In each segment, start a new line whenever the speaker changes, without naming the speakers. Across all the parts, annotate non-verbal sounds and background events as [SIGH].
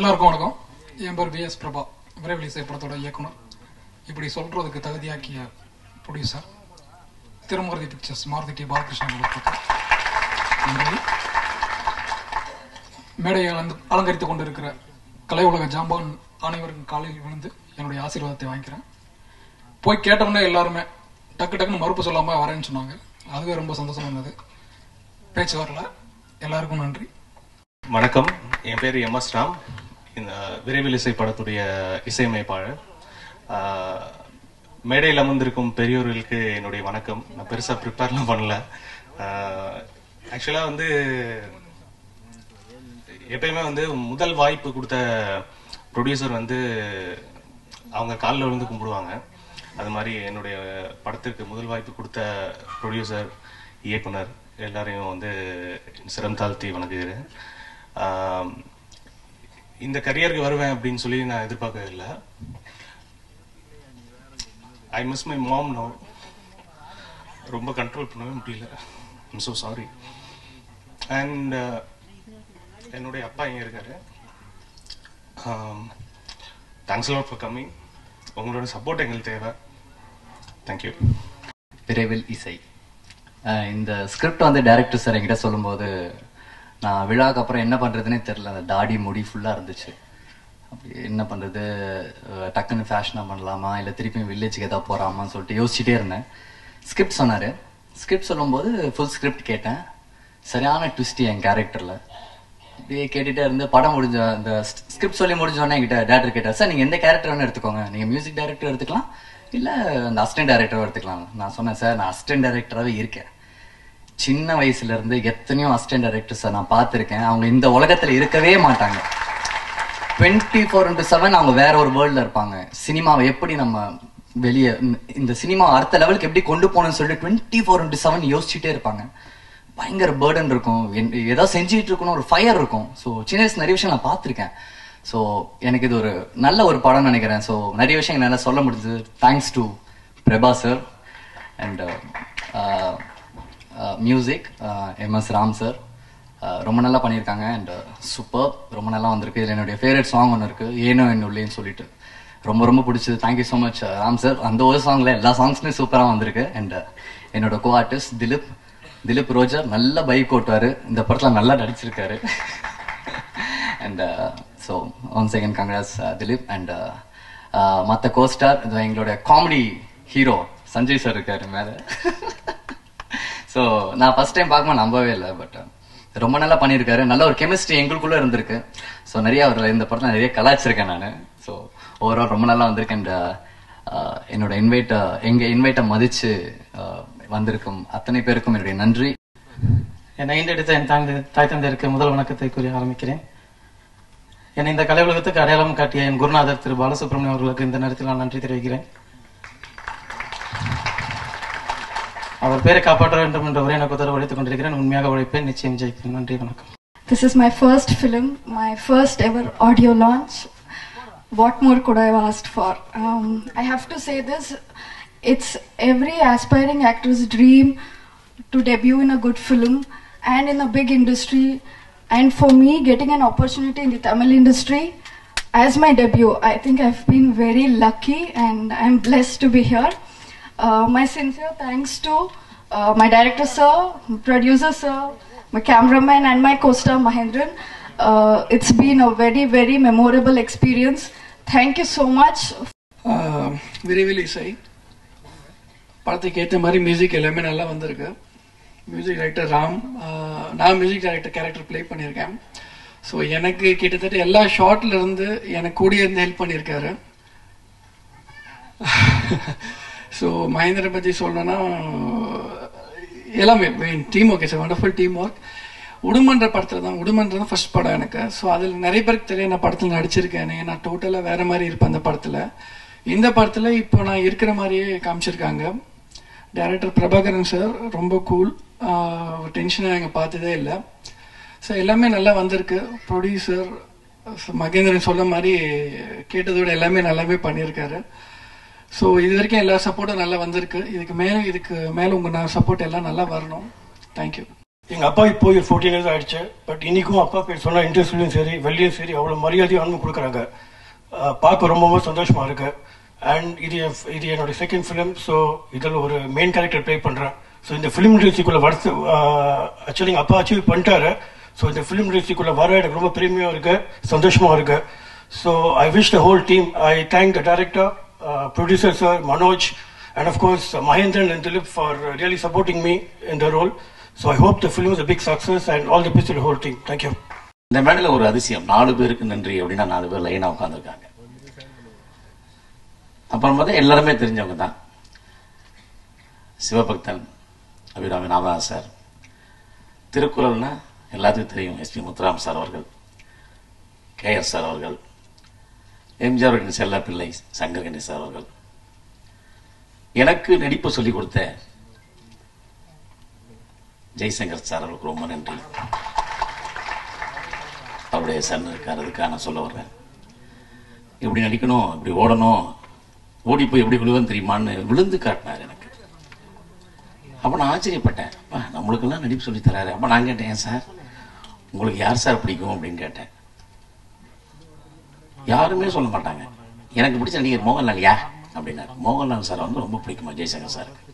எல்லாருக்கும் வணக்கம். என் பேர் பி எஸ் பிரபா. விரைவில் இசை படத்தோட இயக்குனர். இப்படி சொல்றதுக்கு தகுதியாக்கிய producer Thirumoorthy pictures Maruthi D Balakrishnan மேடையை அலந்து அலங்கரித்துக் கொண்டிருக்கிற கலை உலக ஜாம்பான் அனைவருக்கும் காலையில் விழுந்து என்னுடைய ஆசீர்வாதத்தை வாங்கிக்கிறேன். போய் கேட்டோன்னே எல்லாருமே டக்கு டக்குன்னு மறுப்பு சொல்லாம வரேன்னு சொன்னாங்க. அதுவே ரொம்ப சந்தோஷமா இருந்தது. பேச்சு வரல. எல்லாருக்கும் நன்றி.
வணக்கம். என் பேர் எம் எஸ் ராம். இந்த விரைவில் இசை படத்துடைய இசையமைப்பாளர். மேடையில் அமர்ந்திருக்கும் பெரியோர்களுக்கு என்னுடைய வணக்கம். நான் பெருசாக ப்ரிப்பேர்லாம் பண்ணல. ஆக்சுவலாக வந்து எப்பயுமே வந்து முதல் வாய்ப்பு கொடுத்த ப்ரொடியூசர் வந்து அவங்க காலில் விழுந்து கும்பிடுவாங்க. அது மாதிரி என்னுடைய படத்திற்கு முதல் வாய்ப்பு கொடுத்த ப்ரொடியூசர் இயக்குனர் எல்லாரையும் வந்து சிரம் தாழ்த்தி வணங்குகிறேன். இந்த கரியருக்கு வருவேன் அப்படின்னு சொல்லி நான் எதிர்பார்க்கவே இல்லை I miss my mom no ரொம்ப கண்ட்ரோல் பண்ணவே முடியல. ஐம் ஸோ சாரி அண்ட் என்னுடைய அப்பா இங்கே இருக்காரு. தேங்க்ஸ் லாட் ஃபார் கம்மிங் உங்களோட சப்போர்ட் எங்களுக்கு தேவை. தேங்க்யூ
விரைவில் இசை. இந்த ஸ்கிரிப்ட் வந்து டைரக்டர் சார் என்கிட்ட சொல்லும்போது நான் விழாக்கு அப்புறம் என்ன பண்ணுறதுனே தெரில அந்த தாடி முடி ஃபுல்லாக இருந்துச்சு. அப்படி என்ன பண்ணுறது டக்குன்னு ஃபேஷனாக பண்ணலாமா? இல்லை திருப்பியும் வில்லேஜுக்கு எதாவது போகிறாமான்னு சொல்லிட்டு யோசிச்சுட்டே இருந்தேன். ஸ்கிரிப்ட் சொன்னார். ஸ்கிரிப்ட் சொல்லும்போது ஃபுல் ஸ்கிரிப்ட் கேட்டேன். சரியான ட்விஸ்ட் என் கேரக்டரில் அப்படியே கேட்டுகிட்டே இருந்து படம் முடிஞ்ச அந்த ஸ்கிரிப்ட் சொல்லி முடிஞ்சோடனே என்கிட்ட டேரக்டர் கேட்டார் சார் நீங்கள் எந்த கேரக்டர் வேணும் எடுத்துக்கோங்க. நீங்கள் மியூசிக் டைரக்டர் எடுத்துக்கலாம். இல்லை அந்த அசிஸ்டன்ட் டைரக்டர் எடுத்துக்கலாம் நான் சொன்னேன் சார் நான் அசிஸ்டன்ட் டைரக்டராகவே இருக்கேன். சின்ன வயசுல இருந்து எத்தனையோ அசிஸ்டன்ட் டைரக்டர்ஸை நான் பார்த்திருக்கேன். அவங்க இந்த உலகத்துல இருக்கவே மாட்டாங்க. டுவெண்ட்டி ஃபோர் இன்ட்டு செவன் அவங்க வேற ஒரு வேர்ல்ட்ல இருப்பாங்க. சினிமாவை எப்படி நம்ம வெளியே இந்த சினிமா அடுத்த லெவலுக்கு எப்படி கொண்டு போகணும்னு சொல்லிட்டு டுவெண்ட்டி ஃபோர் இன்ட்டு செவன் யோசிச்சுட்டே இருப்பாங்க. பயங்கர பேர்டன் இருக்கும். என்- செஞ்சுட்டு இருக்கணும் ஒரு ஃபயர் இருக்கும். ஸோ சின்ன வயசு நிறைய விஷயம் நான் பார்த்துருக்கேன். ஸோ எனக்கு இது ஒரு நல்ல ஒரு படம் நினைக்கிறேன். ஸோ நிறைய விஷயம் என்னால் சொல்ல முடிஞ்சது. Thanks to Prabha sir and music MS Ram sir ரொம்ப நல்லா பண்ணியிருக்காங்க அண்ட் சூப்பர் uh, ரொம்ப நல்லா வந்திருக்கு. இதில் என்னுடைய ஃபேவரட் சாங் ஒன்று இருக்குது ஏனோ என்னுள்ளேன்னு சொல்லிட்டு. ரொம்ப ரொம்ப பிடிச்சது. Thank you so much Ram sir அந்த ஒரு சாங்ல எல்லா சாங்ஸுமே சூப்பராக வந்திருக்கு. அண்ட் uh, என்னோட co artist Dileep Dileep Roger நல்ல பைக் ஓட்டுவார். இந்த படத்தில் நல்லா நடிச்சிருக்காரு. And so one second congrats Dileep. And மற்ற கோஸ்டார் எங்களோட காமெடி ஹீரோ சஞ்சய் சார் இருக்காரு மேலே. [LAUGHS] ஸோ நான் ஃபர்ஸ்ட் டைம் பார்க்கும்போது நம்பவே இல்லை பட் uh, ரொம்ப நல்லா பண்ணியிருக்காரு. நல்ல ஒரு கெமிஸ்ட்ரி எங்களுக்குள்ளே இருந்திருக்கு. ஸோ நிறைய அவர் இந்த படத்தில் நிறைய கலாச்சிருக்கேன் நான். ஸோ ஓவரால் ரொம்ப நல்லா வந்திருக்கேன் uh, uh, என்னோட இன்வைட்டை எங்கள் இன்வைட்டை மதித்து வந்திருக்கும் அத்தனை பேருக்கும் என்னுடைய நன்றி.
என்னை ஈண்டெடுத்த என் தாய் தாய் தந்தையருக்கு முதல் வணக்கத்தை கூறி ஆரம்பிக்கிறேன். என்னை இந்த கலை உலகத்துக்கு அடையாளம் காட்டிய என் குருநாதர் திரு. பாலசுப்ரமணியம் அவர்களுக்கு இந்த நேரத்தில் நான் நன்றி தெரிவிக்கிறேன். அவர் பேரை காப்பாற்ற வேண்டும் என்ற ஒரே நோக்கத்தோடு உழைத்துக் கொண்டிருக்கிறேன் உண்மையாக உழைப்பேன் நிச்சயம் ஜெயிப்பேன் நன்றி வணக்கம்
This is my first film, my first ever audio launch. What more could I have asked for? Um, I have to say this it's every aspiring actor's dream to debut in a good film and in a big industry. And for me, getting an opportunity in the Tamil industry as my debut, I think I've been very lucky and I'm blessed to be here. Uh, my sincere thanks to uh, my director sir, producer sir, my cameraman and my co-star Mahendran. Uh, it's been a very very memorable experience. Thank you so much
விரைவில் இசை படத்துக்கு ஏற்ற மாதிரி music எல்லாமே நல்லா வந்திருக்கு music director Ram நான் music director character play பண்ணியிருக்கேன் ஸோ எனக்கு கிட்டத்தட்ட எல்லா ஷார்ட்லேருந்து எனக்கு கூடிய இருந்து ஹெல்ப் பண்ணியிருக்காரு ஸோ மகேந்திரன் பற்றி சொல்லணும்னா எல்லாமே team work it's wonderful team work உடுமன்ற படத்தில் தான் உடுமன்ற தான் ஃபர்ஸ்ட் படம் எனக்கு. ஸோ அதில் நிறைய பேருக்கு தெரியும் நான் படத்தில் நடிச்சிருக்கேன் நான் டோட்டலாக வேறு மாதிரி இருப்பேன் அந்த படத்தில். இந்த படத்தில் இப்போ நான் இருக்கிற மாதிரியே காமிச்சிருக்காங்க. டைரக்டர் பிரபாகரன் சார் ரொம்ப கூல் டென்ஷனாக எங்கள் பார்த்ததே இல்லை. ஸோ எல்லாமே நல்லா வந்திருக்கு. ப்ரொடியூசர் மகேந்திரன் சொல்ல மாதிரி கேட்டதோட எல்லாமே நல்லாவே பண்ணியிருக்காரு. ஸோ இது வரைக்கும் எல்லா சப்போர்ட்டும் நல்லா வந்திருக்கு. இதுக்கு மேலே இதுக்கு மேலே உங்கள் நான் சப்போர்ட் எல்லாம் நல்லா வரணும். தேங்க்யூ
எங்கள் அப்பா இப்போ ஒரு ஃபோர்டீன் இயர்ஸ் ஆகிடுச்சு பட் இன்றைக்கும் அப்பா பேர் சொன்ன இன்டர்வியூலையும் சரி வெளியும் சரி அவ்வளோ மரியாதையும் அன்பு கொடுக்குறாங்க. பார்க்க ரொம்ப ரொம்ப இருக்கு. அண்ட் இது இது என்னோட செகண்ட் ஃபிலிம் ஸோ இதில் ஒரு மெயின் கேரக்டர் ப்ளே பண்ணுறேன் ஸோ இந்த ஃபிலிம் இண்டஸ்ட்ரிக்குள்ளே வரது ஆக்சுவலி எங்கள் அப்பா அச்சீவ் பண்ணிட்டாரு. ஸோ இந்த ஃபிலிம் இண்டஸ்ட்ரிக்குள்ளே வர எனக்கு ரொம்ப பெருமையாக இருக்குது சந்தோஷமாக இருக்கு. So I wish the whole team I thank the director producer sir Manoj and of course uh, Mahendran and Dilip for uh, really supporting me in the role. So I hope the film is a big success and all the best to the whole team. Thank you.
இந்த மேடையில் ஒரு அதிசயம் நாலு பேருக்கு நன்றி அப்படின்னா நாலு பேர் லைனாக உட்காந்துருக்காங்க அப்புறம் பார்த்தா எல்லாருமே தெரிஞ்சவங்க தான் சிவபக்தன் அபிராமி நாமதாஸ் சார் திருக்குறள்னா எல்லாத்துக்கும் தெரியும் எஸ்பி முத்துராம் சார் அவர்கள் கேஎஸ் சார் அவர்கள் எம்ஜிஆர் செல்லப்பிள்ளை சங்கர் கணேஷ் அவர்கள். எனக்கு நடிப்பு சொல்லிக் கொடுத்த ஜெய்சங்கர் சார் அவர்களுக்கு ரொம்ப நன்றி. அவருடைய சன் இருக்கார் அதுக்காக நான் சொல்ல வர்றேன். இப்படி நடிக்கணும் இப்படி ஓடணும் ஓடி போய் எப்படி விழுவன் தெரியுமான்னு விழுந்து காட்டினார் எனக்கு. அப்போ நான் ஆச்சரியப்பட்டேன் அப்பா நம்மளுக்கெல்லாம் நடிப்பு சொல்லி தராரு. அப்போ நான் கேட்டேன் "ஏன் சார்? உங்களுக்கு யார் சார் பிடிக்கும்? அப்படின்னு கேட்டேன். யாருமே சொல்ல மாட்டாங்க. எனக்கு பிடிச்ச நடிகர் மோகன்லால் யா அப்படின்னாரு. மோகன்லால் சார் வந்து ரொம்ப பிடிக்குமா ஜெய்சங்கர் சாருக்கு?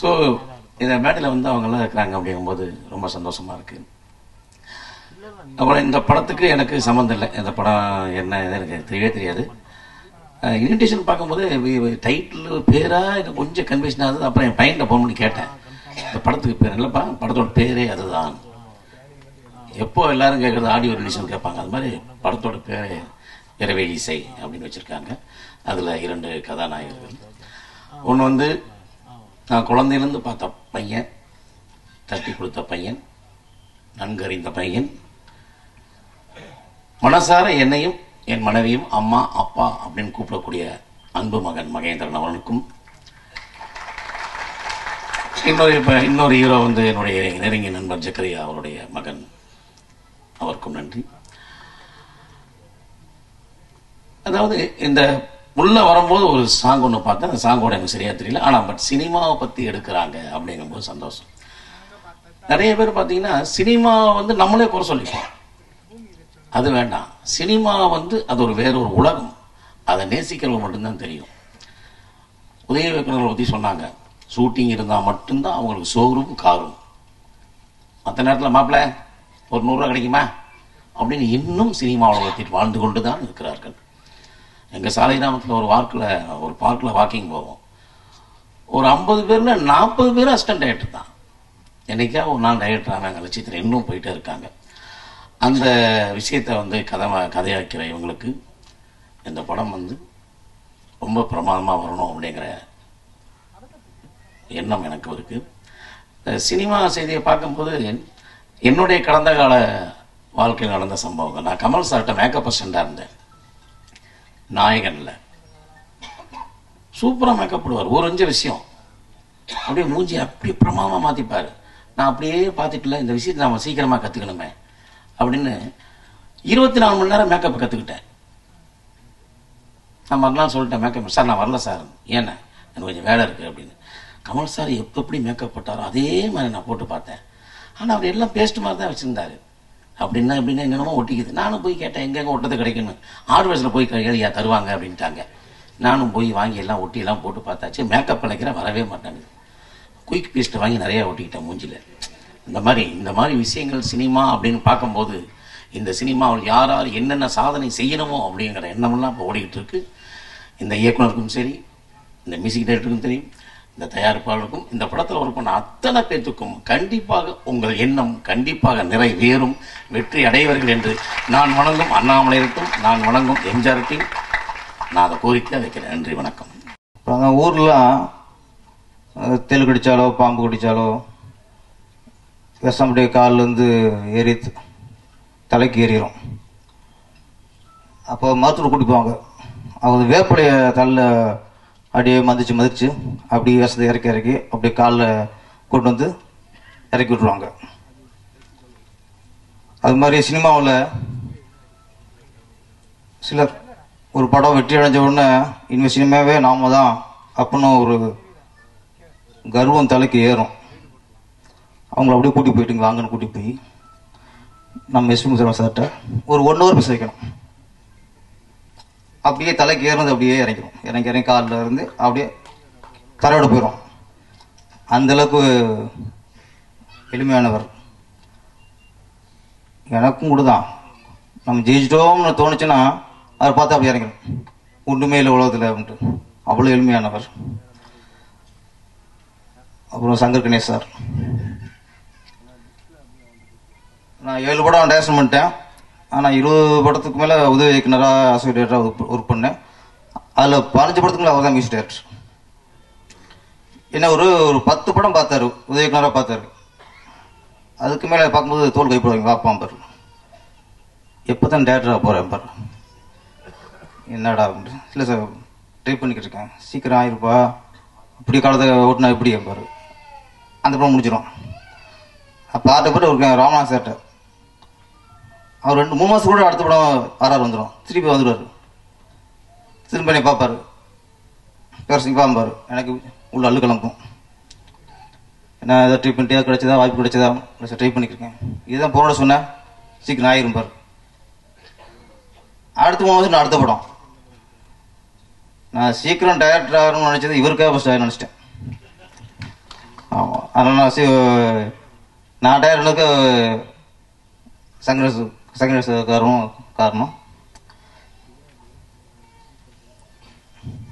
ஸோ இந்த மேடையில் வந்து அவங்கெல்லாம் இருக்கிறாங்க அப்படிங்கும்போது ரொம்ப சந்தோஷமா இருக்கு. அப்புறம் இந்த படத்துக்கு எனக்கு சம்மந்தம் இல்லை. இந்த படம் என்ன எனக்கு தெரியவே தெரியாது. இன்விடேஷன் பார்க்கும்போது டைட்டில் பேராக எனக்கு கொஞ்சம் கன்ஃபியூஷன் ஆகுது. அப்புறம் என் பையன்கிட்ட ஃபோன் பண்ணி கேட்டேன். இந்த படத்துக்கு பேர் இல்லைப்பா படத்தோட பேரே அதுதான். எப்போ எல்லாரும் கேட்குறது ஆடியோ ரிலீஸ்னு கேட்பாங்க. அது மாதிரி படத்தோட பேர் இரவே இசை அப்படின்னு வச்சுருக்காங்க. அதில் இரண்டு கதாநாயகர்கள். ஒன்று வந்து நான் குழந்தையிலேருந்து பார்த்த பையன் தட்டி கொடுத்த பையன் நன்கறிந்த பையன். மனசார என்னையும் என் மனைவியும் அம்மா அப்பா அப்படின்னு கூப்பிடக்கூடிய அன்பு மகன் மகேந்திரன் அவனுக்கும் இன்னொரு இப்போ இன்னொரு ஹீரோ வந்து என்னுடைய நெருங்கிய நண்பர் ஜக்கரியா அவருடைய மகன். அவருக்கும் நன்றி. அதாவது இந்த உள்ள வரும்போது ஒரு சாங் ஒன்று பார்த்தேன். அந்த சாங்கோட எனக்கு சரியா தெரியல. ஆனால் பட் சினிமாவை பற்றி எடுக்கிறாங்க அப்படிங்கும்போது சந்தோஷம். நிறைய பேர் பார்த்தீங்கன்னா சினிமா வந்து நம்மளே குறை சொல்லிப்போம். அது வேண்டாம். சினிமா வந்து அது ஒரு வேற ஒரு உலகம். அதை நேசிக்கிறவங்க மட்டும்தான் தெரியும். உதய இயக்குநர்களை பற்றி சொன்னாங்க. ஷூட்டிங் இருந்தால் மட்டும்தான் அவங்களுக்கு சோறும் காரும். மற்ற நேரத்தில் மாப்பிள்ள ஒரு நூறுரூவா கிடைக்குமா? அப்படின்னு இன்னும் சினிமா உலகத்தில் வாழ்ந்து கொண்டு தான் இருக்கிறார்கள். எங்கள் சாலை கிராமத்தில் ஒரு வார்க்கில் ஒரு பார்க்கில் வாக்கிங் போவோம். ஒரு ஐம்பது பேரில் நாற்பது பேர் அசிஸ்டன்ட் டைரக்டர் தான். என்னைக்கா ஒரு நாள் டைரக்டர் ஆனாங்க லட்சியத்தில் இன்னும் போயிட்டே இருக்காங்க. அந்த விஷயத்தை வந்து கதை கதையாக்கிற இவங்களுக்கு இந்த படம் வந்து ரொம்ப பிரமாதமாக வரணும் அப்படிங்கிற எண்ணம் எனக்கு இருக்குது சினிமா செய்தியை பார்க்கும்போது என்னுடைய கடந்த கால வாழ்க்கையில் நடந்த சம்பவங்கள் நான் கமல் சார்கிட்ட மேக்கப் அசிஸ்டண்டாக இருந்தேன். நாயகனில் சூப்பராக மேக்கப் போடுவார். ஒரு அஞ்சு விஷயம். அப்படியே மூஞ்சி அப்படியே பிரமாதமாக மாற்றிப்பார் நான் அப்படியே பார்த்துட்டுல இந்த விஷயத்தை நாம் சீக்கிரமாக கற்றுக்கணுமே அப்படின்னு இருபத்தி நாலு மணி நேரம் மேக்கப் கற்றுக்கிட்டேன் நான் மறுநாள் சொல்லிட்டேன் மேக்கப் சார் நான் வரல சார் ஏன்னா? எனக்கு கொஞ்சம் வேலை இருக்குது அப்படின்னு. கமல் சார் எப்போ எப்படி மேக்கப் போட்டாரோ அதே மாதிரி நான் போட்டு பார்த்தேன். ஆனால் அவர் எல்லாம் பேஸ்ட் மாதிரி தான் வச்சுருந்தாரு. அப்படின்னா எப்படின்னா என்னென்னமோ ஒட்டிக்குது. நானும் போய் கேட்டேன் எங்கெங்க ஒட்டது கிடைக்கணும் ஆர்வஸில் போய் கையா தருவாங்க அப்படின்ட்டாங்க. நானும் போய் வாங்கி எல்லாம் ஒட்டி எல்லாம் போட்டு பார்த்தாச்சு. மேக்கப் அழைக்கிற வரவே மாட்டாங்க குயிக் பேஸ்ட்டை வாங்கி நிறையா ஒட்டிக்கிட்டேன் மூஞ்சில. இந்த மாதிரி இந்த மாதிரி விஷயங்கள் சினிமா அப்படின்னு பார்க்கும்போது இந்த சினிமாவில் யார் யார் என்னென்ன சாதனை செய்யணுமோ அப்படிங்கிற எண்ணமெல்லாம் இப்போ ஓடிக்கிட்டு இருக்கு. இந்த இயக்குனருக்கும் சரி இந்த மியூசிக் டைரக்டருக்கும் தெரியும். இந்த தயாரிப்பாளருக்கும் இந்த படத்தில் ஒர்க் பண்ண அத்தனை பேர்த்துக்கும் கண்டிப்பாக உங்கள் எண்ணம் கண்டிப்பாக நிறைவேறும் வெற்றி அடைவர்கள் என்று நான் வணங்கும் அண்ணாமலையருக்கும் நான் வணங்கும் எம்ஜிஆருக்கும் நான் அதை கோரிக்கை வைக்கிறேன். நன்றி வணக்கம்.
இப்போ ஊர்லாம் அஹ், குடித்தாலோ பாம்பு குடித்தாலோ விஷம் அப்படியே கால்ல இருந்து ஏறி தலைக்கு ஏறிடும் அப்போ மருத்துவர் குடிப்பாங்க அவங்க வேப்பிலையை தள்ள அப்படியே மதிச்சு மதிச்சு அப்படியே விஷத்தை இறக்கி இறக்கி அப்படியே காலில் கொண்டு வந்து இறக்கி விட்ருவாங்க அது மாதிரி சினிமாவில் சிலர் ஒரு படம் வெற்றி அடைஞ்ச உடனே இனிமேல் சினிமாவே நாம தான் அப்படின்னு ஒரு கர்வம் தலைக்கு ஏறும். அவங்கள அப்படியே கூட்டி போயிட்டுங்க வாங்கன்னு கூட்டி போய் நம்ம எஸ்பி முதல்வர் சார்கிட்ட ஒரு ஒன் ஹவர் பேச வைக்கணும். அப்படியே தலைக்கு ஏறினது அப்படியே இறங்கிடும் இறங்கி இறங்கி காலில் இருந்து அப்படியே தரையோட போயிடும் அந்தளவுக்கு எளிமையானவர். எனக்கும் கூட தான் நம்ம ஜெயிச்சிட்டோம்னு தோணுச்சுன்னா அவர் பார்த்து அப்படி இறங்கிடும் ஒன்றுமே இல்லை உலகத்தில் அப்படின்ட்டு. அவ்வளோ எளிமையானவர். அப்புறம் சங்கர் கணேஷ் சார். நான் ஏழு படம் டேரக்ஷன் பண்ணிட்டேன். ஆனால் இருபது படத்துக்கு மேலே உதவி இயக்குனராக அசோசியேட்டராக ஒர்க் பண்ணேன். அதில் பதினஞ்சு படத்துக்கு மேலே அவர் தான் மியூசிக் டேரக்டர் என்ன ஒரு ஒரு பத்து படம் பார்த்தாரு. உதவி இயக்குனராக பார்த்தாரு. அதுக்கு மேலே பார்க்கும்போது தோல் கைப்படுவாங்க பார்ப்பான் பாரு எப்போ தான் டேரக்டராக போகிறேன் பாரு. என்னடா இல்லை சார் ட்ரை பண்ணிக்கிட்டு இருக்கேன். சீக்கிரம் ஆயிருப்பா. இப்படி காலத்தை ஓட்டினா இப்படி பாரு அந்த படம் முடிஞ்சிடும் அப்போ ஆட்ட போட்டு ஒரு ராமநாத் சார்ட்ட அவர் ரெண்டு மூணு மாதம் கூட அடுத்த படம் ஆர்ஆர் வந்துடும் திருப்பி வந்துடுவார் திரும்ப என்னை பார்ப்பார். பேரசிங்க பார்ப்பார் எனக்கு உள்ள அள்ளு கிளம்பும். என்ன ஏதாவது ட்ரீட்மெண்ட் ஏதாவது கிடைச்சதா? வாய்ப்பு கிடைச்சதா? ட்ரை பண்ணிக்கிறேன் இதுதான் போனோட சொன்னேன் சீக்கிரம் ஆயிரும் பாரு. அடுத்த மூணு மாதம் நான் அடுத்த படம். நான் சீக்கிரம் டைரக்டர் ஆகணும்னு நினச்சது இவருக்காக ஃபஸ்ட் ஆகி நினச்சிட்டேன். ஆமாம் அதனால் நான் சி நான் டயரக்டருக்கு செகண்ட் வயசு காரணம் காரணம்.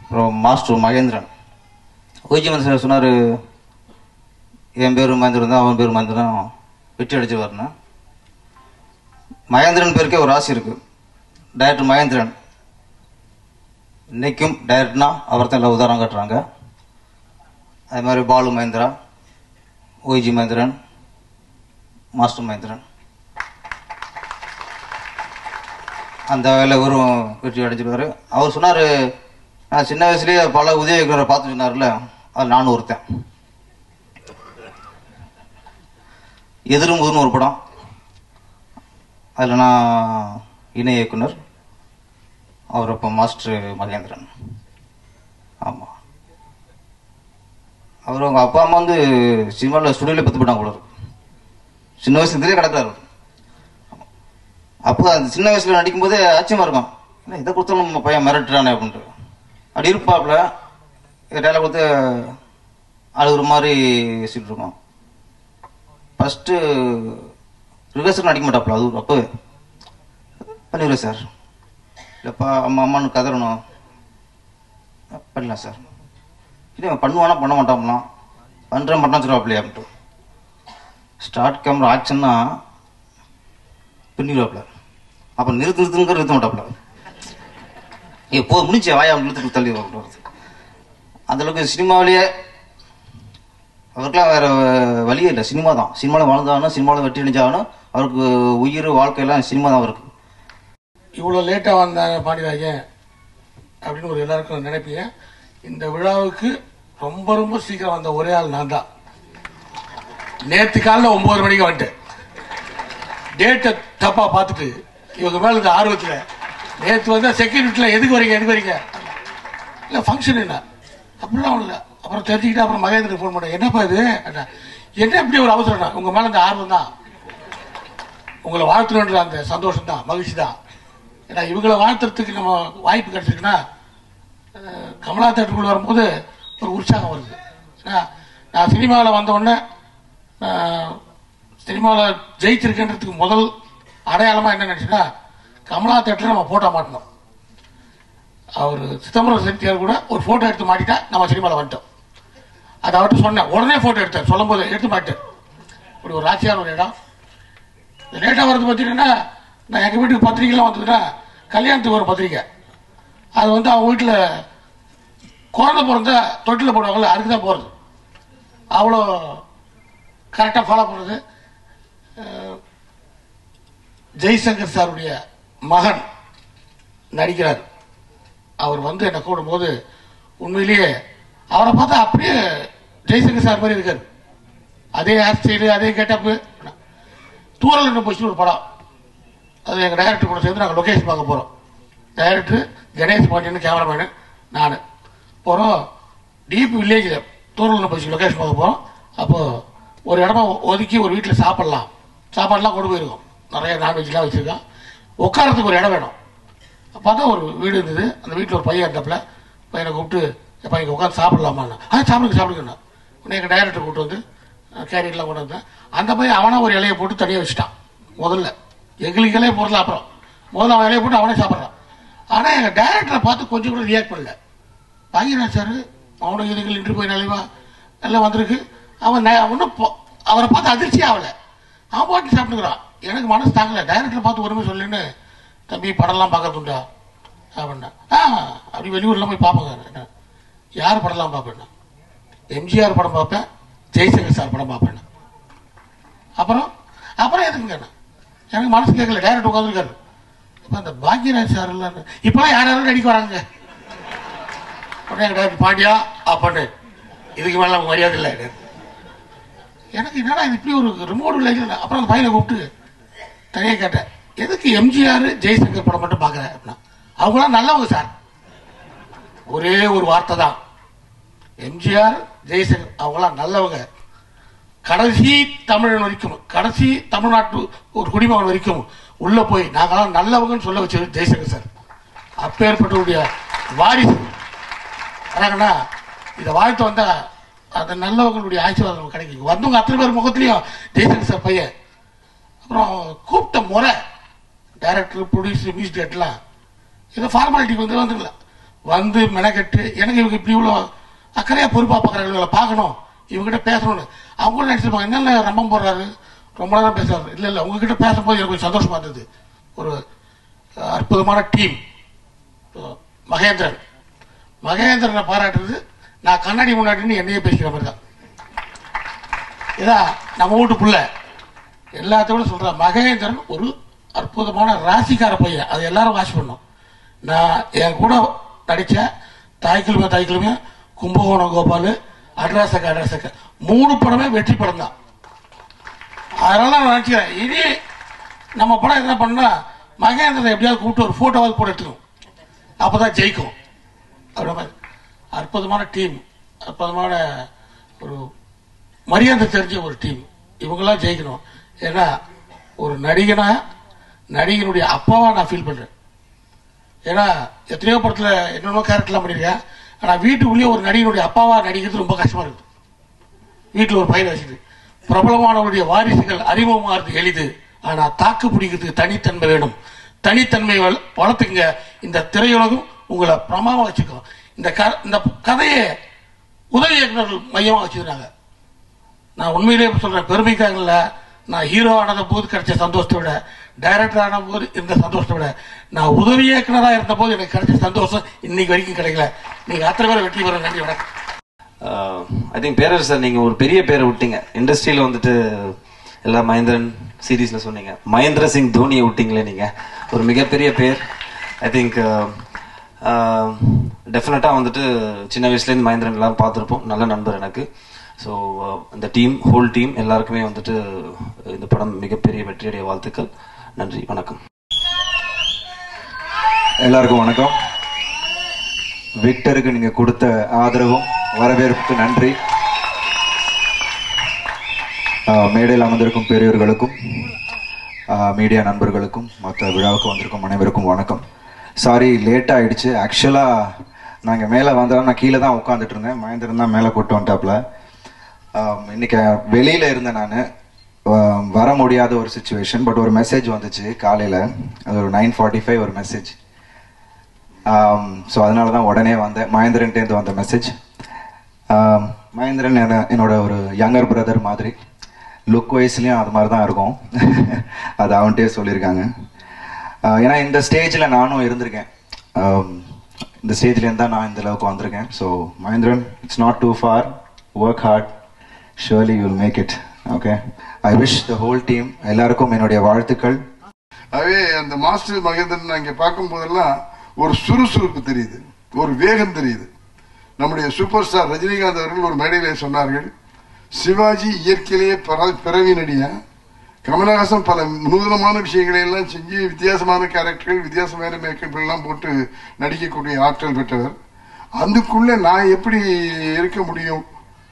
அப்புறம் மாஸ்டர் மகேந்திரன். ஓஜி மந்திர சொன்னார் என் பேர் மகேந்திரன் தான் அவன் பேர் மகேந்திரன். வெற்றி அடிச்சிருவாருன்னு மகேந்திரன் பேருக்கே ஒரு ராசி இருக்கு. டைரக்டர் மகேந்திரன். இன்னைக்கும் டைரக்டர்னா அவர் தான் எல்லாம் உதாரணம் காட்டுறாங்க. அதே மாதிரி பாலு மகேந்திரா ஓய்ஜி மகேந்திரன் மாஸ்டர் மகேந்திரன். அந்த வேலை இவரும் வெற்றி அடைஞ்சிருவாரு அவர் சொன்னார் நான் சின்ன வயசுலேயே பல உதவி இயக்குனரை பார்த்து சொன்னார்ல அது நானும் ஒருத்தன். எதிரும் ஒரு படம். அதில் நான் இணை இயக்குனர். அவர் அப்போ மாஸ்டர் மகேந்திரன். ஆமாம் அவர் அவங்க அப்பா அம்மா வந்து சினிமாவில் ஸ்டுடியோவில் பத்து படம் கூட சின்ன வயசுலேயே கிடக்குறாரு. அவர். அப்போ அந்த சின்ன வயசுல நடிக்கும்போதே அச்சமாக இருக்கும். என்ன இதை கொடுத்தாலும் நம்ம பையன் மிரட்டுறானே அப்படின்ட்டு. அப்படி இருப்பாப்புல டைலாக் கொடுத்து அழுகுற மாதிரி பேசிட்டு இருக்கோம். ஃபஸ்ட்டு ரிவர்ஸில் நடிக்க மாட்டாப்புல அது ஒரு அப்போவே. பண்ணிடுவேன் சார். இல்லைப்பா அம்மா அம்மானு கதறணும். பண்ணலாம் சார்? இல்லை பண்ணுவானா பண்ண மாட்டான்லாம். பண்ணுறேன் பண்ணான் சொல்லுவாப்லையா அப்படின்ட்டு. ஸ்டார்ட் கேமரா ஆக்ஷன்னா பின்னிடுவாப்ல. அப்போ நிறுத்து நிறுத்துங்கிற நிறுத்த மாட்டாப்ல ஏ போ முடிஞ்சு வாயா நிறுத்துட்டு தள்ளி வரது அந்த அளவுக்கு சினிமாவிலேயே அவருக்கெல்லாம் வேற வழியே இல்லை. சினிமா தான். சினிமாவில் வாழ்ந்தாலும் சினிமாவில் வெற்றி அடைஞ்சாலும் அவருக்கு உயிர் வாழ்க்கையெல்லாம் சினிமா தான் அவருக்கு.
இவ்வளோ லேட்டாக வந்தாங்க பாண்டியராஜன் அப்படின்னு ஒரு எல்லாருக்கும் நினைப்பீங்க இந்த விழாவுக்கு ரொம்ப ரொம்ப சீக்கிரம் வந்த ஒரே ஆள் நான் தான். நேற்று காலையில் ஒம்பது மணிக்கு வந்துட்டேன். டேட்டை தப்பாக பார்த்துட்டு இவங்க மேல இந்த ஆர்வத்தில். நேற்று வந்தால் செக்யூரிட்டியில் எதுக்கு வரீங்க எதுக்கு வரீங்க? இல்லை ஃபங்க்ஷன் என்ன? அப்படிலாம் இல்லை அப்புறம் தெரிஞ்சுக்கிட்டு அப்புறம் மகேந்திரன் ஃபோன் பண்ணேன். என்னப்பா இது? என்ன? இப்படி ஒரு அவசரம்னா உங்கள் மேலே இந்த ஆர்வம் தான். உங்களை வாழ்த்துணுன்ற அந்த சந்தோஷம் தான் மகிழ்ச்சி தான். ஏன்னா இவங்களை வாழ்த்துறதுக்கு நம்ம வாய்ப்பு கிடைச்சிருக்குன்னா கமலா தேட்டருக்குள்ள வரும்போது ஒரு உற்சாகம் வருது. ஏன்னா, நான் சினிமாவில் வந்த சினிமாவில் ஜெயிச்சிருக்கேன்றதுக்கு முதல் அடையாளமாக என்ன நினைச்சுன்னா கமலா தேட்டரில் நம்ம போட்டோ மாட்டணும். அவர் சிதம்பரம் செட்டியார் கூட ஒரு ஃபோட்டோ எடுத்து மாட்டிட்டா நம்ம சினிமாவில் வந்துட்டோம். அதை அவர்கிட்ட சொன்னேன். உடனே ஃபோட்டோ எடுத்தேன். சொல்லும்போது எடுத்து மாட்டேன் இப்படி ஒரு ராசியான ஒரு இடம். லேட்டாக வரது பார்த்தீங்கன்னா நான் எங்கள் வீட்டுக்கு பத்திரிக்கைலாம் வந்ததுன்னா கல்யாணத்துக்கு ஒரு பத்திரிக்கை. அது வந்து அவங்க வீட்டில் குழந்தை பிறந்தா தொட்டில் போடுவாங்கல்ல அதுக்கு தான் போகிறது அவ்வளோ கரெக்டாக ஃபாலோ பண்ணுறது ஜெய்சங்கர் சாருடைய மகன் நடிக்கிறார். அவர் வந்து என்னை கூடும்போது உண்மையிலேயே அவரை பார்த்தா அப்படியே ஜெய்சங்கர் சார் மாதிரி இருக்காரு. அதே ஹேர் ஸ்டைலு அதே கெட்டப்பு தூரல் என்ன போச்சு ஒரு படம். அது எங்கள் டைரக்டர் கூட சேர்ந்து நாங்கள் லொக்கேஷன் பார்க்க போகிறோம் டைரக்டர் கணேஷ் பாண்டியன் கேமராமேனு நான். போகிறோம் டீப் வில்லேஜில் தூரல் போச்சு லொக்கேஷன் பார்க்க போகிறோம் அப்போது ஒரு இடமா ஒதுக்கி ஒரு வீட்டில் சாப்பிட்லாம். சாப்பாடுலாம் கொண்டு போயிருக்கோம். நிறைய நான்வெஜ்லாம் வச்சுருக்கான் உட்காரத்துக்கு ஒரு இடம் வேணும். பார்த்தா ஒரு வீடு இருந்தது. அந்த வீட்டில் ஒரு பையன் இருந்தப்பில் பையனை கூப்பிட்டு எப்போ இங்கே உட்காந்து சாப்பிடலாமான்னு? ஆ சாப்பிடுங்க சாப்பிடுங்கண்ணா உடனே எங்கள் டைரக்டர் கூப்பிட்டு வந்து கேரியர்லாம் கொண்டு வந்தேன். அந்த பையன் அவனை ஒரு இலையை போட்டு தனியாக வச்சுட்டான். முதல்ல. எங்களுக்கு இலையை போடல அப்புறம். முதல்ல அவன் இலையை போட்டு அவனே சாப்பிட்றான். ஆனால் எங்கள் டைரக்டரை பார்த்து கொஞ்சம் கூட ரியாக்ட் பண்ணல. பாக்கியராஜ் சார் அவனுக்கு இதுகள் இன்று போய் நிலைவா எல்லாம் வந்திருக்கு. அவன் ஒன்றும் அவரை பார்த்து அதிர்ச்சி ஆகலை. அவன் பாட்டு சாப்பிட்டுக்கிறான் எனக்கு மனசு தாங்கல. டைரக்டர் பார்த்து ஒருமை சொல்லுன்னு தம்பி படம்லாம் பார்க்கறதுண்டா? அப்படின்னா ஆ அப்படி வெளியூர்லாம் போய் பார்ப்பேங்க யார் படம்லாம் பார்ப்பேன்னா? எம்ஜிஆர் படம் பார்ப்பேன் ஜெய்சங்கர் சார் படம் பார்ப்பேன் அப்புறம் அப்புறம் எதுக்குங்க எனக்கு மனசு கேட்கல. டைரக்டர் உட்காந்துருக்காரு இப்போ அந்த பாக்யராஜ் சார் எல்லாம் இப்போலாம் யார் யாரும் நடிக்க வராங்க? உடனே எங்க டைரக்டர் பாண்டியா அப்படின்னு இதுக்கு மேலே மரியாதை இல்லை. எனக்கு என்னடா இது இப்படி ஒரு ரிமோட் இல்லை அப்புறம் அந்த பையனை கூப்பிட்டு தனியாக கேட்டேன் எதுக்கு எம்ஜிஆர் ஜெய்சங்கர் படம் மட்டும் பார்க்குறேன் அப்படின்னா அவங்களாம் நல்லவங்க சார் ஒரே ஒரு வார்த்தை தான். எம்ஜிஆர் ஜெய்சங்கர் அவங்களாம் நல்லவங்க. கடைசி தமிழன் வரைக்கும் கடைசி தமிழ்நாட்டு ஒரு குடிமகன் வரைக்கும் உள்ளே போய் நாங்களாம் நல்லவங்கன்னு சொல்ல வச்சது ஜெய்சங்கர் சார் அப்பேற்பட்டவருடைய வாரிசு. அதாங்கண்ணா இதை வாழ்த்து வந்தால் அந்த நல்லவங்களுடைய ஆசீர்வாதம் கிடைக்கும். வந்தவங்க அத்தனை பேர் முகத்துலையும் ஜெய்சங்கர் சார் பையன். அப்புறம் கூப்பிட்ட முறை டைரக்டர் ப்ரொடியூசர் மியூசிக் டேரக்டர்லாம் ஏதோ ஃபார்மாலிட்டிக்கு வந்து வந்துடல வந்து மெனக்கெட்டு எனக்கு இவங்க இப்படி இவ்வளோ அக்கறையாக பொறுப்பாக பார்க்குறாங்க இவங்களை பார்க்கணும். இவங்ககிட்ட பேசணும்னு. அவங்களும் நினச்சிருப்பாங்க என்னென்ன ரம்பம் போடுறாரு? ரொம்ப நேரம் பேசுறாரு. இல்லை இல்லை உங்ககிட்ட பேசும்போது எனக்கு கொஞ்சம் சந்தோஷமாக இருந்தது. ஒரு அற்புதமான டீம் மகேந்திரன். மகேந்திரனை பாராட்டுறது நான் கண்ணாடி முன்னாடின்னு என்னையே பேசிக்கிற மாதிரி தான். இதான் நம்ம வீட்டு புள்ள. எல்லாத்தோட சொல்றேன் மகேந்திரன் ஒரு அற்புதமான ராசிக்கார பையன். அது எல்லாரும் வாட்ச் பண்ணோம் நான் என் கூட நடிச்ச தாய்க்கிழமை தாய்க்கிழமை கும்பகோணம் கோபால் அட்ராசக்க அட்ராசக்க மூணு படமே வெற்றி படம் தான். அதனால நான் நினச்சிக்கிறேன் இனி நம்ம படம் என்ன பண்ணா மகேந்திரன் எப்படியாவது கூப்பிட்டு ஒரு போட்டோவாவது கூட எடுத்துக்கணும். அப்போதான் ஜெயிக்கும். அப்படி மாதிரி. அற்புதமான டீம் அற்புதமான ஒரு மரியாதை தெரிஞ்ச ஒரு டீம். இவங்கெல்லாம் ஜெயிக்கணும். ஏன்னா ஒரு நடிகனா நடிகனுடைய அப்பாவா நான் ஃபீல் பண்றேன். ஏன்னா எத்தனையோ படத்துல என்னென்னோ கேரக்டர்லாம் பண்ணியிருக்கேன் ஆனா வீட்டுக்குள்ளேயே ஒரு நடிகனுடைய அப்பாவா நடிக்கிறது ரொம்ப கஷ்டமா இருக்குது. வீட்டில் ஒரு பயன் வச்சுட்டு பிரபலமானவருடைய வாரிசுகள் அறிமுகமாகிறது எளிது. ஆனால் தாக்கு பிடிக்கிறதுக்கு தனித்தன்மை வேணும். தனித்தன்மை வள- வளர்த்துங்க இந்த திரையுலகம் உங்களை பிரமாவை வச்சுக்கோ இந்த க இந்த கதையை உதவி இயக்குநர்கள் மையமாக வச்சுக்கிறாங்க. நான் உண்மையிலேயே சொல்கிறேன் பெருமைக்காக நான் ஹீரோ ஆனத போது கிடைச்ச சந்தோஷத்தை விட டைரக்டர் ஆன போது இருந்த சந்தோஷத்தை விட நான் உதவி இயக்குனராக இருந்த போது எனக்கு கிடைச்ச சந்தோஷம் இன்னைக்கு வரைக்கும் கிடைக்கல. நீங்கள் அத்தனை பேர் வெற்றி பெற நன்றி வணக்கம்.
Uh, ஐ திங்க் பேரரசர் நீங்கள் ஒரு பெரிய பேரை விட்டீங்க. இண்டஸ்ட்ரியில் வந்துட்டு எல்லா மகேந்திரன் சீரீஸில் சொன்னீங்க. மகேந்திர சிங் தோனியை விட்டீங்களே நீங்கள் ஒரு மிகப்பெரிய பேர். ஐ திங்க் டெஃபினட்டாக வந்துட்டு சின்ன வயசுலேருந்து மகேந்திரன் எல்லாம் பார்த்துருப்போம். நல்ல நண்பர் எனக்கு. ஸோ uh, இந்த டீம் ஹோல் டீம் எல்லாருக்குமே வந்துட்டு uh, இந்த படம் மிகப்பெரிய வெற்றியடைய வாழ்த்துக்கள். நன்றி வணக்கம்.
எல்லாருக்கும் வணக்கம். விக்டருக்கு நீங்கள் கொடுத்த ஆதரவும் வரவேற்புக்கு நன்றி. மேடையில் அமர்ந்திருக்கும் பெரியவர்களுக்கும் மீடியா நண்பர்களுக்கும் மற்ற விழாவுக்கு வந்திருக்கும் அனைவருக்கும் வணக்கம். சாரி லேட் ஆகிடுச்சு ஆக்சுவலாக நாங்கள் மேலே வந்தோம். நான் கீழே தான் உட்காந்துட்டு இருந்தேன். மகேந்திரன் தான் மேலே கூட்டு வந்துட்டாப்புல. இன்னைக்கு வெளியில் இருந்தேன் நான். வர முடியாத ஒரு சுச்சுவேஷன் பட் ஒரு மெசேஜ் வந்துச்சு காலையில். அது ஒரு நைன் ஃபார்ட்டி ஃபைவ் ஒரு மெசேஜ் ஸோ அதனால தான் உடனே வந்தேன். மகேந்திரன்ட்டேருந்து வந்த மெசேஜ் மகேந்திரன் என்ன- என்னோட ஒரு யங்கர் பிரதர் மாதிரி. லுக் வைஸ்லேயும் அது மாதிரி தான் இருக்கும். [LAUGHS] அது அவன்கிட்டே சொல்லியிருக்காங்க. ஏன்னா இந்த ஸ்டேஜில் நானும் இருந்திருக்கேன். இந்த ஸ்டேஜ்லேருந்து தான் நான் இந்த அளவுக்கு வந்திருக்கேன். So Mahendran it's not too far work hard surely you'll make it okay I wish the whole team எல்லாருக்கும் என்னுடைய வாழ்த்துக்கள்.
அதே அந்த மாஸ்டர் மகேந்திரன் அங்கே பார்க்கும் போதெல்லாம் ஒரு சுறுசுறுப்பு தெரியுது. ஒரு வேகம் தெரியுது. நம்முடைய சூப்பர் ஸ்டார் ரஜினிகாந்த் அவர்கள் ஒரு மேடையிலே சொன்னார்கள் சிவாஜி இயற்கையிலேயே பிறவி நடிகன். கமலஹாசன் பல நூதனமான விஷயங்களை எல்லாம் செஞ்சு வித்தியாசமான கேரக்டர்கள் வித்தியாசமான மேக்கப் எல்லாம் போட்டு நடிக்கக்கூடிய ஆற்றல் பெற்றவர். அதுக்குள்ளே நான் எப்படி இருக்க முடியும்?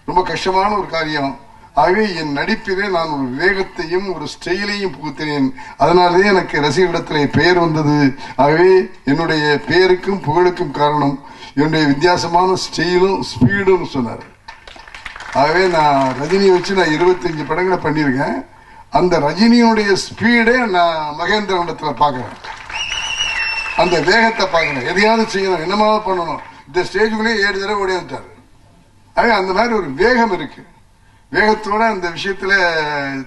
ரொம்ப கஷ்டமான ஒரு காரியம். ஆகவே என் நடிப்பிலே நான் ஒரு வேகத்தையும் ஒரு ஸ்டைலையும் புகுத்தினேன். அதனாலேயே எனக்கு ரசிகரிடத்தில் பெயர் வந்தது. ஆகவே என்னுடைய பெயருக்கும் புகழுக்கும் காரணம் என்னுடைய வித்தியாசமான ஸ்டைலும் ஸ்பீடும் சொன்னார். ஆகவே நான் ரஜினியை வச்சு நான் இருபத்தஞ்சு படங்களை பண்ணியிருக்கேன். அந்த ரஜினியுடைய ஸ்பீடே நான் மகேந்திரனிடத்துல பார்க்குறேன். அந்த வேகத்தை பார்க்கணும் எதையாவது செய்யணும் என்னமாவது பண்ணணும். இந்த ஸ்டேஜுக்குள்ளேயே ஏழு தடவை ஓடியாந்துட்டார் ஆக அந்த மாதிரி ஒரு வேகம் இருக்கு. வேகத்தோட அந்த விஷயத்துல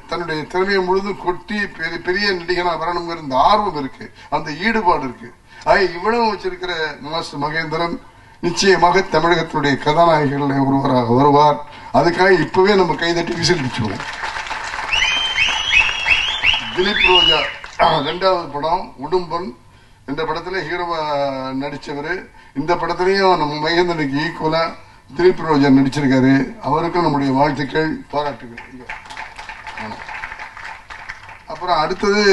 தன்னுடைய திறமையை முழுதும் கொட்டி பெரிய பெரிய நடிகனா வரணுங்கிற இந்த ஆர்வம் இருக்கு. அந்த ஈடுபாடு இருக்கு. ஆக இவ்வளவு வச்சிருக்கிற மாஸ்டர் மகேந்திரன் நிச்சயமாக தமிழகத்தினுடைய கதாநாயகர்கள் ஒருவராக வருவார். அதுக்காக இப்பவே நம்ம கைதட்டி விசில் அடிச்சுக்கணும் திலீப் ரோஜா ரெண்டாவது படம் உடும்பன் இந்த படத்துல ஹீரோவா நடிச்சவர். இந்த படத்துலயும் நம்ம மகேந்திரனுக்கு ஈக்குவலா திலீப் ரோஜா நடிச்சிருக்காரு. அவருக்கும் நம்முடைய வாழ்த்துக்கள் பாராட்டுகள். அப்புறம் அடுத்தது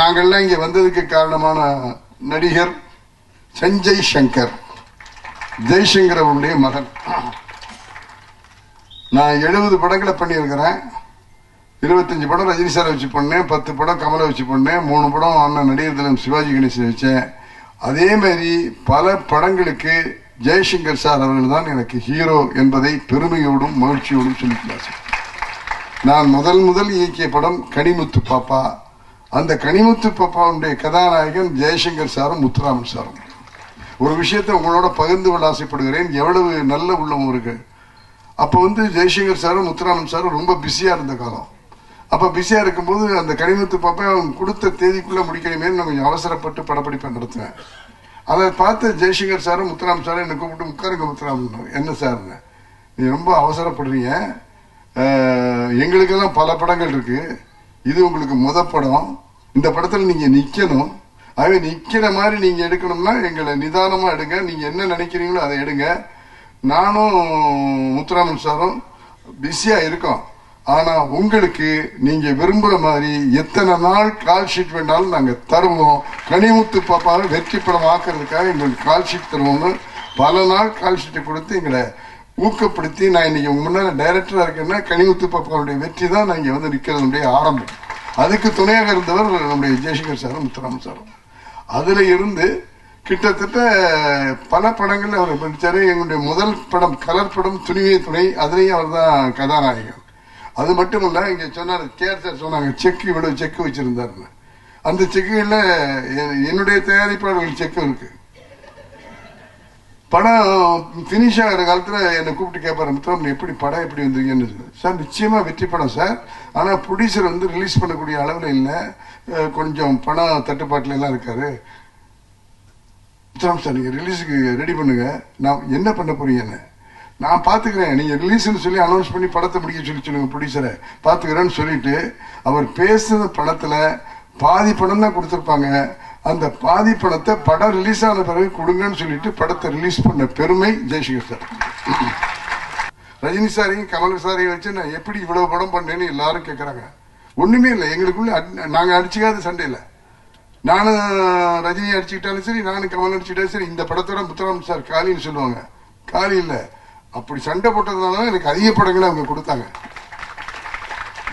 நாங்கள்லாம் இங்க வந்ததுக்கு காரணமான நடிகர் சஞ்சய் சங்கர். ஜெய்சங்கர் அவருடைய மகன். நான் எழுபது படங்களை பண்ணியிருக்கிறேன். இருபத்தஞ்சு படம் ரஜினி சாரை வச்சு பண்ணேன் பத்து படம் கமலை வச்சு பண்ணேன் மூணு படம் அண்ணன் நடிகர் தினம் சிவாஜி கணேசன் வச்சேன். அதே மாதிரி பல படங்களுக்கு ஜெய்சங்கர் சார் அவர்கள் தான் எனக்கு ஹீரோ என்பதை பெருமையோடும் மகிழ்ச்சியோடும் சொல்லிக்கிறார் நான் முதல் முதல் இயக்கிய படம் கனிமுத்து பாப்பா. அந்த கனிமுத்து பாப்பாவுடைய கதாநாயகன் ஜெய்சங்கர் சாரும் முத்துராமன் சாரும். ஒரு விஷயத்தை உங்களோட பகிர்ந்து கொள்ள ஆசைப்படுகிறேன். எவ்வளவு நல்ல உள்ளம் இருக்கு அப்போ வந்து ஜெய்சங்கர் சாரும் முத்துராமன் சாரும் ரொம்ப பிஸியாக இருந்த காலம். அப்போ பிஸியாக இருக்கும்போது அந்த கனிமத்து பார்ப்பேன். அவன் கொடுத்த தேதிக்குள்ளே முடிக்கணுமே நான் கொஞ்சம் அவசரப்பட்டு படப்பிடிப்பை நடத்துவேன். அதை பார்த்து ஜெய்சங்கர் சாரும் முத்துராம் சாரும் என்னை கூப்பிட்டு உட்காருங்க முத்துராமன் என்ன சார்னு? நீ ரொம்ப அவசரப்படுறீங்க. எங்களுக்கெல்லாம் பல படங்கள் இருக்குது இது உங்களுக்கு முத படம். இந்த படத்தில் நீங்கள் நிற்கணும் ஆகவே நிற்கிற மாதிரி நீங்கள் எடுக்கணும்னா எங்களை நிதானமாக எடுங்க. நீங்கள் என்ன நினைக்கிறீங்களோ அதை எடுங்க. நானும் முத்துராமன் சாரும் பிஸியாக இருக்கோம். ஆனா உங்களுக்கு நீங்க விரும்புற மாதிரி எத்தனை நாள் கால் ஷீட் வேணாலும் நாங்க தருவோம். கனிமுத்து பாப்பாவை வெற்றி படம் ஆக்குறதுக்காக எங்களுக்கு கால் ஷீட் தருவோம்னு பல நாள் கால் ஷீட்டை கொடுத்து எங்களை ஊக்கப்படுத்தி நான் இன்னைக்கு உங்க முன்னால டைரக்டரா இருக்கேன்னா கனிமுத்து பாப்பாவுடைய வெற்றி தான் நான் இங்கே வந்து நிற்கிறதுடைய ஆரம்பம். அதுக்கு துணையாக இருந்தவர் நம்முடைய ஜெய்சங்கர் சாரும் முத்துராமன் சாரும். அதுல இருந்து கிட்டத்தட்ட பல படங்கள்ல அவர் படித்தார் எங்களுடைய முதல் படம் கலர் படம் துணிவே துணை. அதுலேயும் அவர் தான் கதாநாயகன். அது மட்டும் இல்ல இங்க சொன்னார் கேர் சார் சொன்னாங்க செக் இவ்வளவு செக் வச்சுருந்தாருன்னு. அந்த செக்குகள்ல என்னுடைய தயாரிப்பாளர்கள் செக் இருக்கு. படம் பினிஷ் ஆகிற காலத்தில் என்னை கூப்பிட்டு கேட்பாரு மித்திரம் எப்படி படம் எப்படி வந்தீங்கன்னு சார் நிச்சயமாக வெற்றி படம் சார். ஆனால் ப்ரொடியூசர் வந்து ரிலீஸ் பண்ணக்கூடிய அளவில் இல்லை. கொஞ்சம் பணம் தட்டுப்பாட்டுல எல்லாம் இருக்காரு. மித்திரம் சார் நீங்கள் ரிலீஸுக்கு ரெடி பண்ணுங்க. நான் என்ன பண்ண போறீங்கன்னு. நான் பார்த்துக்கிறேன் நீங்கள் ரிலீஸ்னு சொல்லி அனௌன்ஸ் பண்ணி படத்தை முடிக்க சொல்லி சொல்லுங்கள் ப்ரொடியூசரை பார்த்துக்கிறேன்னு சொல்லிட்டு அவர் பேசுன படத்தில் பாதி படம் தான் கொடுத்துருப்பாங்க. அந்த பாதி பணத்தை படம் ரிலீஸ் ஆன பிறகு கொடுங்கன்னு சொல்லிட்டு படத்தை ரிலீஸ் பண்ண பெருமை ஜெய்சங்கர் சார். ரஜினி சாரையும் கமல் சாரையும் வச்சு நான் எப்படி இவ்வளோ படம் பண்ணேன்னு எல்லாரும் கேட்குறாங்க ஒன்றுமே இல்லை. எங்களுக்குள்ள நாங்கள் நாங்க அடிச்சுக்காத சண்டையில் நானும் ரஜினி அடிச்சுக்கிட்டாலும் சரி நானும் கமல் அடிச்சுக்கிட்டாலும் சரி இந்த படத்தோட முத்துராம் சார் காலின்னு சொல்லுவாங்க. காலி இல்லை. அப்படி சண்டை போட்டதுனால எனக்கு அதிக படங்களை அவங்க கொடுத்தாங்க.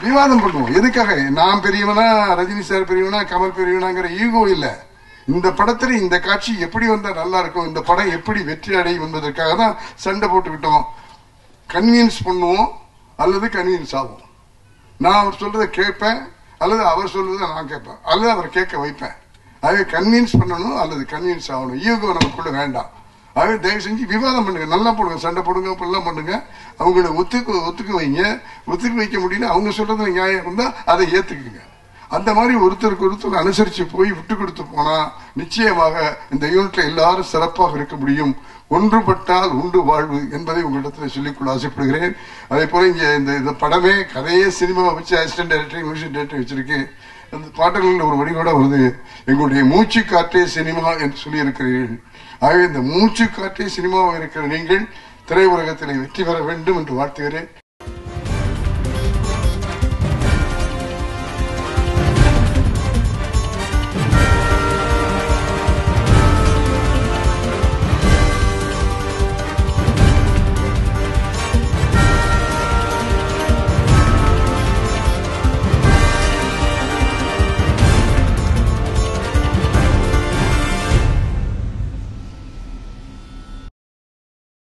விவாதம் பண்ணுவோம். எதுக்காக? நான் பெரியவனா ரஜினி சார் பெரியவனா கமல் பெரியவனாங்கிற ஈகோ இல்லை. இந்த படத்துல இந்த காட்சி எப்படி வந்தா நல்லா இருக்கும்? இந்த படம் எப்படி வெற்றி அடையும் என்பதற்காக தான் சண்டை போட்டுக்கிட்டோம் கன்வின்ஸ் பண்ணுவோம். அல்லது கன்வின்ஸ் ஆகும் நான் அவர் சொல்றதை கேட்பேன். அல்லது அவர் சொல்றதை நான் கேட்பேன். அல்லது அவரை கேட்க வைப்பேன். அதே கன்வின்ஸ் பண்ணணும் அல்லது கன்வின்ஸ் ஆகணும். ஈகோ நமக்குள்ள வேண்டாம். ஆகவே தயவு செஞ்சு விவாதம் பண்ணுங்க. நல்லா போடுங்க. சண்டை போடுங்க அப்படிலாம் பண்ணுங்க. அவங்கள ஒத்துக்கு ஒத்துக்க வைங்க. ஒத்துக்க வைக்க முடியல அவங்க சொல்றது நியாயம் இருந்தா அதை ஏத்துக்குங்க. அந்த மாதிரி ஒருத்தருக்கு ஒருத்தர் அனுசரிச்சு போய் விட்டு கொடுத்து போனா நிச்சயமாக இந்த யூனிட்ல எல்லாரும் சிறப்பாக இருக்க முடியும். ஒன்றுபட்டால் உண்டு வாழ்வு என்பதை உங்களிடத்தில் சொல்லிக்கொள்ள ஆசைப்படுகிறேன். அதே போல இங்க இந்த இந்த படமே கதையே சினிமா வச்சு அசிஸ்டன்ட் டைரக்டர் மியூசிக் டைரக்டர் வச்சிருக்கேன் அந்த பாடல்களில் ஒரு வரிகோட வருது. எங்களுடைய மூச்சு காற்றே சினிமா என்று சொல்லி இருக்கிறீர்கள் ஆகவே இந்த மூச்சு காட்டி சினிமாவாக இருக்கிற நீங்கள் திரையுலகத்தில் வெற்றி பெற வேண்டும் என்று வாழ்த்துகிறேன்.